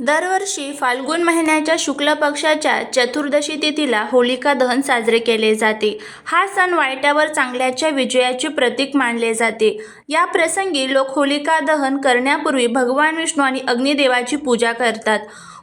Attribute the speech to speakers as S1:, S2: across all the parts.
S1: दरवर्षी फाल्गुन महिन्याच्या शुक्ल पक्षाच्या चतुर्दशी तिथीला होलिका दहन साजरे केले जाते. हा सण वाईटावर चांगल्याच्या विजयाचे प्रतीक मानले जाते. या प्रसंगी लोक होलिका दहन करण्यापूर्वी भगवान विष्णू आणि अग्निदेवाची पूजा करतात.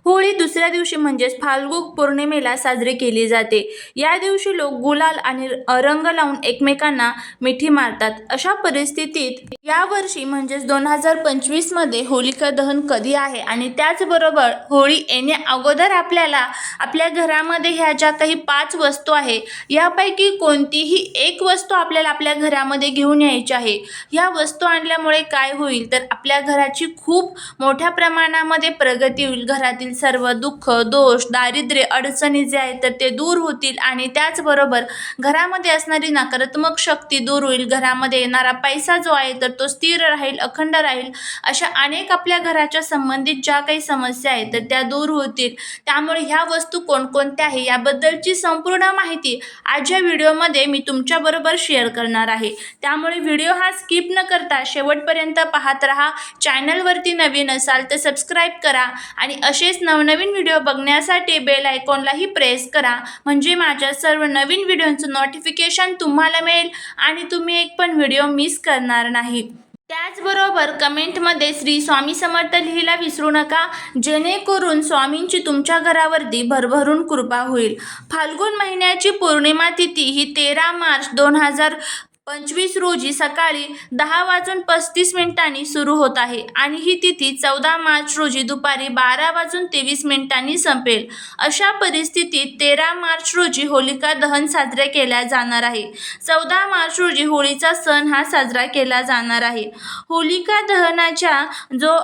S1: होळी दुसऱ्या दिवशी म्हणजेच फाल्गू पौर्णिमेला साजरी केली जाते. या दिवशी लोक गुलाल आणि रंग लावून एकमेकांना मिठी मारतात. अशा परिस्थितीत यावर्षी म्हणजेच दोन हजार पंचवीसमध्ये होलिका दहन कधी आहे आणि त्याचबरोबर होळी येण्या अगोदर आपल्याला आपल्या घरामध्ये ह्या ज्या काही पाच वस्तू आहे यापैकी कोणतीही एक वस्तू आपल्याला आपल्या घरामध्ये घेऊन यायची आहे. ह्या वस्तू आणल्यामुळे काय होईल? तर आपल्या घराची खूप मोठ्या प्रमाणामध्ये प्रगती होईल. घरातील सर्व दुःख दोष दारिद्र्य अडचणी जे आहेत तर ते दूर होतील आणि त्याचबरोबर घरामध्ये असणारी नकारात्मक शक्ती दूर होईल. घरामध्ये येणारा पैसा जो आहे तर तो स्थिर राहील अखंड राहील. अशा अनेक आपल्या घराच्या संबंधित ज्या काही समस्या आहेत तर त्या दूर होतील. त्यामुळे ह्या वस्तू कोणकोणत्या आहे याबद्दलची संपूर्ण माहिती आजच्या व्हिडिओमध्ये मी तुमच्याबरोबर शेअर करणार आहे. त्यामुळे व्हिडिओ हा स्किप न करता शेवटपर्यंत पाहत राहा. चॅनलवरती नवीन असाल तर सबस्क्राईब करा आणि असेच नवनवीन व्हिडिओ बघण्यासाठी बेल आयकॉनलाही प्रेस करा. म्हणजे माझ्या सर्व नवीन व्हिडिओचं नोटिफिकेशन तुम्हाला मिळेल आणि तुम्ही एक पण व्हिडिओ मिस करणार नाही. त्याचबरोबर कमेंटमध्ये श्री स्वामी समर्थ लिहिला विसरू नका. जेणेकरून स्वामींची तुमच्या घरावरती भरभरून कृपा होईल. फाल्गुन महिन्याची पौर्णिमा तिथी ही तेरा मार्च दोन हजार पंचवीस रोजी सकाळी दहा वाजून पस्तीस मिनिटांनी सुरू होत आहे आणि ही तिथी चौदा मार्च रोजी दुपारी बारा वाजून तेवीस मिनिटांनी संपेल. अशा परिस्थितीत तेरा मार्च रोजी होलिका दहन साजरे केल्या जाणार आहे. चौदा मार्च रोजी होळीचा सण हा साजरा केला जाणार आहे. होलिका दहनाच्या जो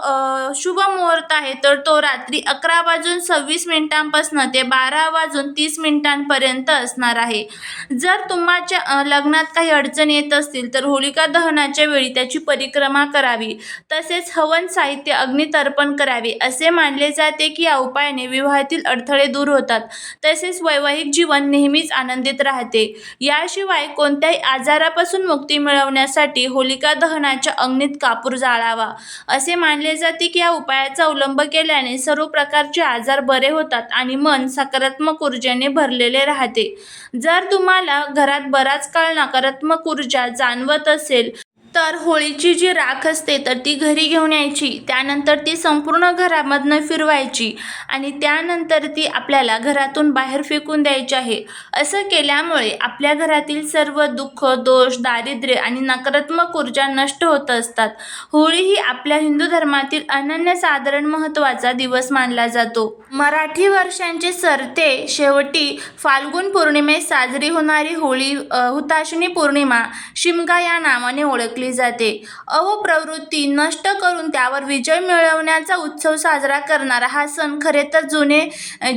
S1: शुभ मुहूर्त आहे तर तो रात्री अकरा वाजून सव्वीस मिनिटांपासून ते बारा वाजून तीस मिनिटांपर्यंत असणार आहे. जर तुमच्या लग्नात काही अडचणी येत असतील तर होलिका दहनाच्या वेळी त्याची परिक्रमा करावी. तसेच हवन साहित्य अग्नितर्पण करावे. असे मानले जाते की या उपायाने विवाहातील अडथळे दूर होतात. तसेच वैवाहिक जीवन नेहमीच आनंदित राहते. याशिवाय कोणत्याही आजारापासून मुक्ती मिळवण्यासाठी होलिका दहनाच्या अग्नीत कापूर जाळावा. असे मानले जाते की या उपायाचा अवलंब केल्याने सर्व प्रकारचे आजार बरे होतात आणि मन सकारात्मक ऊर्जेने भरलेले राहते. जर तुम्हाला घरात बराच काळ नकारात्मक ऊर्जा ऊर्जा जाणवत असेल तर होळीची जी राख असते तर ती घरी घेऊन यायची. त्यानंतर ती संपूर्ण घरामधनं फिरवायची आणि त्यानंतर ती आपल्याला घरातून बाहेर फेकून द्यायची आहे. असं केल्यामुळे आपल्या घरातील सर्व दुःख दोष दारिद्र्य आणि नकारात्मक ऊर्जा नष्ट होत असतात. होळी ही आपल्या हिंदू धर्मातील अनन्यसाधारण महत्त्वाचा दिवस मानला जातो. मराठी वर्षांचे सरते शेवटी फाल्गुन पौर्णिमेत साजरी होणारी होळी हुताशिनी पौर्णिमा शिमगा या नावाने ओळखली जाते. अवप्रवृत्ती नष्ट करून त्यावर विजय मिळवण्याचा उत्सव साजरा करणारा हा सण खरे तर जुने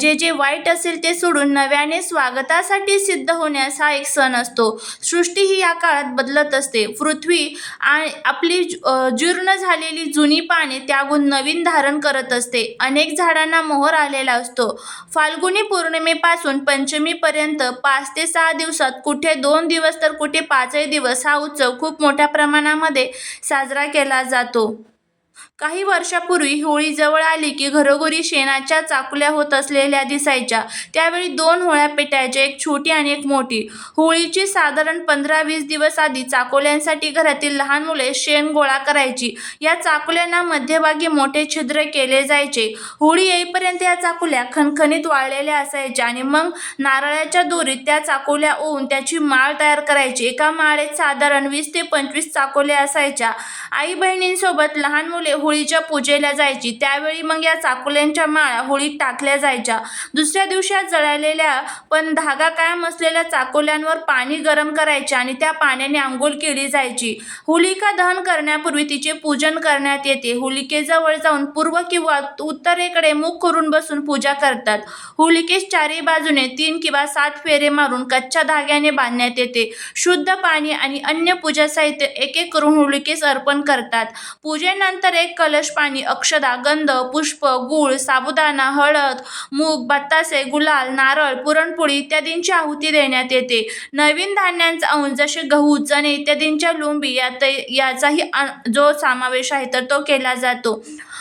S1: जे जे वाईट असेल ते सोडून नव्याने स्वागतासाठी सिद्ध होण्यास हा एक सण असतो. सृष्टी ही या काळात बदलत असते. पृथ्वी आणि आपली जीर्ण झालेली जुनी पाने त्यागून नवीन धारण करत असते. अनेक झाडांना मोहर आलेला असतो. फाल्गुनी पौर्णिमेपासून पंचमीपर्यंत पाच ते सहा दिवसात कुठे दोन दिवस तर कुठे पाचही दिवस हा उत्सव खूप मोठ्या प्रमाणात प्रमाणामध्ये साजरा केला जातो. काही वर्षापूर्वी होळी जवळ आली की घरोघरी शेणाच्या चाकुल्या होत असलेल्या दिसायच्या. त्यावेळी दोन होळ्या पेटायच्या एक छोटी आणि एक मोठी. होळीची साधारण पंधरा वीस दिवस आधी चाकुल्यांसाठी घरातील लहान मुले शेण गोळा करायची. या चाकुल्यांना मध्यभागी मोठे छिद्र केले जायचे. होळी येईपर्यंत या चाकुल्या खणखणीत वाळलेल्या असायच्या आणि मग नारळाच्या दोरीत त्या चाकुल्या ओवून त्याची माळ तयार करायची. एका माळेत साधारण वीस ते पंचवीस चाकुल्या असायच्या. आई बहिणींसोबत लहान मुले होळीच्या पूजेला जायची. त्यावेळी मग या चाकोल्यांच्या माळा होळीत टाकल्या जायच्या. दुसऱ्या दिवशी जळालेल्या पण धागा कायम असलेल्या चाकोल्यांवर पाणी गरम करायचे आणि त्या पाण्याने आंघोळ केली जायची. होलिका दहन करण्यापूर्वी तिचे पूजन करण्यात येते. होलिकेजवळ जाऊन पूर्व किंवा उत्तरेकडे मुख करून बसून पूजा करतात. होलिकेस चारही बाजूने तीन किंवा सात फेरे मारून कच्च्या धाग्याने बांधण्यात येते. शुद्ध पाणी आणि अन्य पूजा साहित्य एक एक करून होलिकेस अर्पण करतात. पूजेनंतर एक कलश पाणी अक्षदा गंध पुष्प गूळ साबुदाणा हळद मूग बत्तासे गुलाल नारळ पुरणपोळी इत्यादींची आहुती देण्यात येते. नवीन धान्यांचा अंश जसे गहू चणे इत्यादींच्या लुंबी यात याचाही जो समावेश आहे तर तो केला जातो.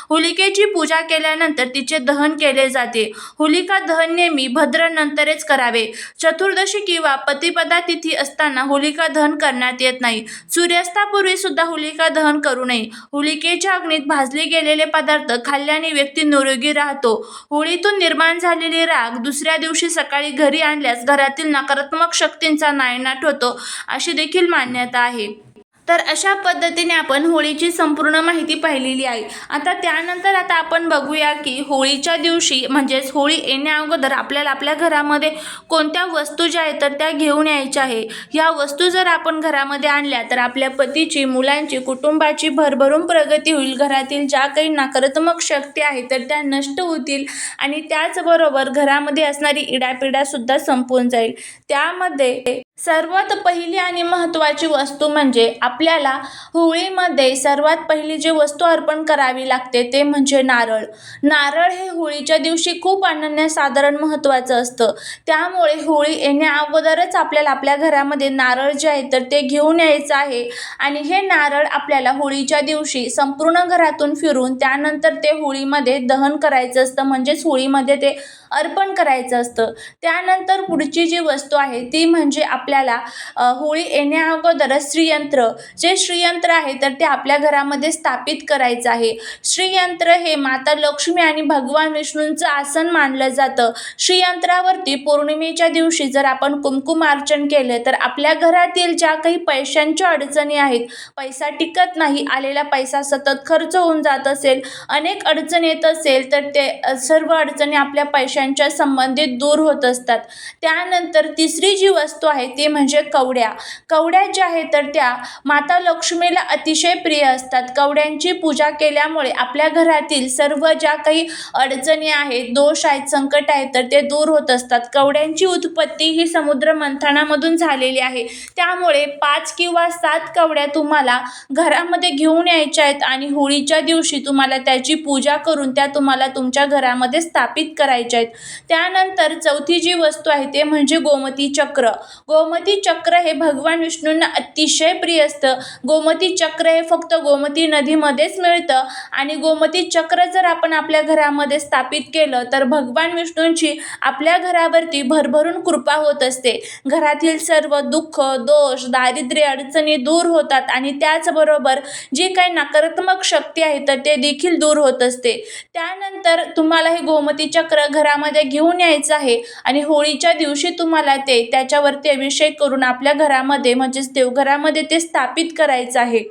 S1: होलिकेची पूजा केल्यानंतर तिचे दहन केले जाते. होलिका दहन नेहमी भद्र नंतरच करावे. चतुर्दशी किंवा पतिपदा तिथी असताना होलिका दहन करण्यात येत नाही. सूर्यास्तापूर्वी सुद्धा होलिका दहन करू नये. होलिकेच्या अग्नीत भाजले गेलेले पदार्थ खाल्ल्याने व्यक्ती निरोगी राहतो. होळीतून निर्माण झालेली राग दुसऱ्या दिवशी सकाळी घरी आणल्यास घरातील नकारात्मक शक्तींचा नायनाट होतो अशी देखील मान्यता आहे. तर अशा पद्धतीने आपण होळीची संपूर्ण माहिती पाहिलेली आहे. आता त्यानंतर आता आपण बघूया की होळीच्या दिवशी म्हणजेच होळी येण्या अगोदर आपल्याला आपल्या घरामध्ये कोणत्या वस्तू ज्या आहेत तर त्या घेऊन यायच्या आहे. ह्या वस्तू जर आपण घरामध्ये आणल्या तर आपल्या पतीची मुलांची कुटुंबाची भरभरून प्रगती होईल. घरातील ज्या काही नकारात्मक शक्ती आहेत तर त्या नष्ट होतील आणि त्याचबरोबर घरामध्ये असणारी इडापिडासुद्धा संपून जाईल. त्यामध्ये सर्वात पहिली आणि महत्त्वाची वस्तू म्हणजे आपल्याला होळीमध्ये सर्वात पहिली जी वस्तू अर्पण करावी लागते ते म्हणजे नारळ. नारळ हे होळीच्या दिवशी खूप अनन्य साधारण महत्त्वाचं असतं. त्यामुळे होळी येण्या अगोदरच आपल्याला आपल्या घरामध्ये नारळ जे आहे तर ते घेऊन यायचं आहे आणि हे नारळ आपल्याला होळीच्या दिवशी संपूर्ण घरातून फिरून त्यानंतर ते होळीमध्ये दहन करायचं असतं. म्हणजेच होळीमध्ये ते अर्पण करायचं असतं. त्यानंतर पुढची जी वस्तू आहे ती म्हणजे आपल्याला होळी येण्याअगोदरच श्रीयंत्र. जे श्रीयंत्र आहे तर ते आपल्या घरामध्ये स्थापित करायचं आहे. श्रीयंत्र हे माता लक्ष्मी आणि भगवान विष्णूंचं आसन मानलं जातं. श्रीयंत्रावरती पौर्णिमेच्या दिवशी जर आपण कुंकुमार्चन केलं तर आपल्या घरातील ज्या काही पैशांच्या अडचणी आहेत पैसा टिकत नाही आलेला पैसा सतत खर्च होऊन जात असेल अनेक अडचण येत असेल तर ते सर्व अडचणी आपल्या पैशांच्या संबंधित दूर होत असतात. त्यानंतर तिसरी जी वस्तू आहे ती म्हणजे कवड्या. कवड्या ज्या आहेत तर त्या माता लक्ष्मीला अतिशय प्रिय असतात. कवड्यांची पूजा केल्यामुळे आपल्या घरातील सर्व ज्या काही अडचणी आहेत दोष आहेत संकट आहेत तर ते दूर होत असतात. कवड्यांची उत्पत्ती ही समुद्र मंथनामधून झालेली आहे. त्यामुळे पाच किंवा सात कवड्या तुम्हाला घरामध्ये घेऊन यायच्या आहेत आणि होळीच्या दिवशी तुम्हाला त्याची पूजा करून त्या तुम्हाला तुमच्या घरामध्ये स्थापित करायच्या आहेत. त्यानंतर चौथी जी वस्तू आहे ते म्हणजे गोमती चक्र. गोमती चक्र हे भगवान विष्णूंना अतिशय प्रिय असतं. गोमती चक्र हे फक्त गोमती नदीमध्येच मिळतं आणि गोमती चक्र जर आपण आपल्या घरामध्ये स्थापित केलं तर भगवान विष्णूंची आपल्या घरावरती भरभरून कृपा होत असते. घरातील सर्व दुःख दोष दारिद्र्य अडचणी दूर होतात आणि त्याचबरोबर जी काही नकारात्मक शक्ती आहे तर ते देखील दूर होत असते. त्यानंतर तुम्हाला हे गोमती चक्र घरामध्ये घेऊन यायचं आहे. आणि होळीच्या दिवशी तुम्हाला ते त्याच्यावरती अभिषेक करून आपल्या घरामध्ये म्हणजेच देवघरामध्ये ते स्थापित करायचं आहे.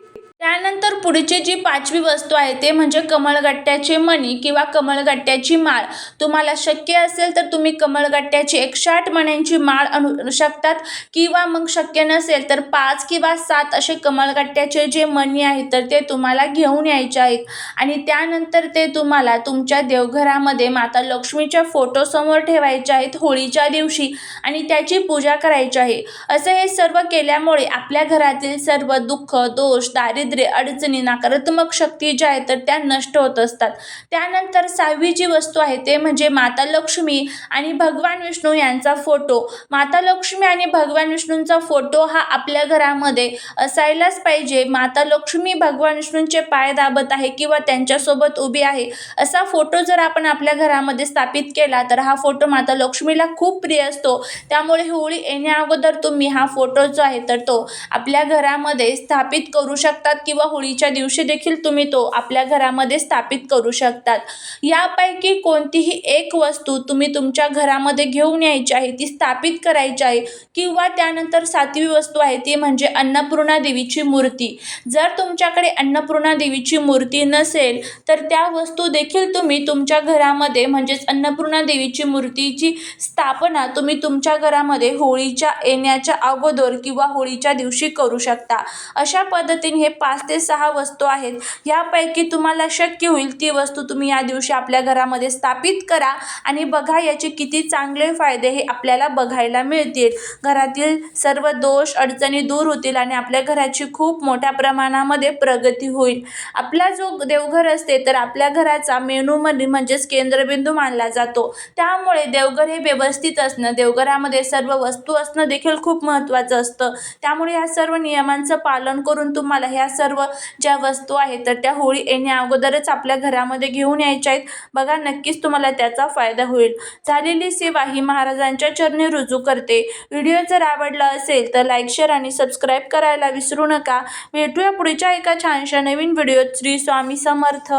S1: त्यानंतर पुढची जी पाचवी वस्तू आहे ते म्हणजे कमळगट्ट्याचे मणी किंवा कमळगट्ट्याची माळ. तुम्हाला शक्य असेल तर तुम्ही कमळगट्ट्याची एकशे आठ मण्यांची माळ आणू शकतात किंवा मग शक्य नसेल तर पाच किंवा सात असे कमळगट्ट्याचे जे मणी आहेत तर ते तुम्हाला घेऊन यायचे आहेत. आणि त्यानंतर ते तुम्हाला तुमच्या देवघरामध्ये माता लक्ष्मीच्या फोटोसमोर ठेवायचे आहेत होळीच्या दिवशी आणि त्याची पूजा करायची आहे. असं हे सर्व केल्यामुळे आपल्या घरातील सर्व दुःख दोष दारिद्र्य अडचणी नकारात्मक शक्ती ज्या आहेत तर त्या नष्ट होत असतात. त्यानंतर सहावी जी वस्तू आहे ते म्हणजे माता लक्ष्मी आणि भगवान विष्णू यांचा फोटो. माता लक्ष्मी आणि भगवान विष्णूंचा फोटो हा आपल्या घरामध्ये असायलाच पाहिजे. माता लक्ष्मी भगवान विष्णूंचे पाय दाबत आहे किंवा त्यांच्यासोबत उभी आहे असा फोटो जर आपण आपल्या घरामध्ये स्थापित केला तर हा फोटो माता लक्ष्मीला खूप प्रिय असतो. त्यामुळे होळी येण्या अगोदर तुम्ही हा फोटो जो आहे तर तो आपल्या घरामध्ये स्थापित करू शकता. शकतात किंवा होळीच्या दिवशी देखील तुम्ही तो आपल्या घरामध्ये स्थापित करू शकतात. यापैकी कोणतीही एक वस्तू तुम्ही तुमच्या घरामध्ये घेऊन यायची आहे ती स्थापित करायची आहे किंवा त्यानंतर सातवी वस्तू आहे ती म्हणजे अन्नपूर्णा देवीची मूर्ती. जर तुमच्याकडे अन्नपूर्णा देवीची मूर्ती नसेल तर त्या वस्तू देखील तुम्ही तुमच्या घरामध्ये म्हणजेच अन्नपूर्णा देवीची मूर्तीची स्थापना तुम्ही तुमच्या घरामध्ये होळीच्या येण्याच्या अगोदर किंवा होळीच्या दिवशी करू शकता. अशा पद्धतीने हे पाच ते सहा वस्तू आहेत. यापैकी तुम्हाला शक्य होईल ती वस्तू तुम्ही या दिवशी आपल्या घरामध्ये स्थापित करा आणि बघा याचे किती चांगले फायदे हे आपल्याला बघायला मिळतील. घरातील सर्व दोष अडचणी दूर होतील आणि आपल्या घराची खूप मोठ्या प्रमाणामध्ये प्रगती होईल. आपला जो देवघर असते तर आपल्या घराचा मेनूमध्ये म्हणजेच केंद्रबिंदू मानला जातो. त्यामुळे देवघर हे व्यवस्थित असणं देवघरामध्ये सर्व वस्तू असणं देखील खूप महत्त्वाचं असतं. त्यामुळे या सर्व नियमांचं पालन करून तुम्हाला ह्या सर्व ज्या वस्तू आहेत तर त्या होळी येण्या अगोदरच आपल्या घरामध्ये घेऊन यायच्या आहेत. बघा नक्कीच तुम्हाला त्याचा फायदा होईल. झालेली सेवा ही महाराजांच्या चरणी रुजू करते. व्हिडिओ जर आवडला असेल तर लाईक शेअर आणि सबस्क्राईब करायला विसरू नका. भेटूया पुढच्या एका छानशा नवीन व्हिडिओत. श्री स्वामी समर्थ.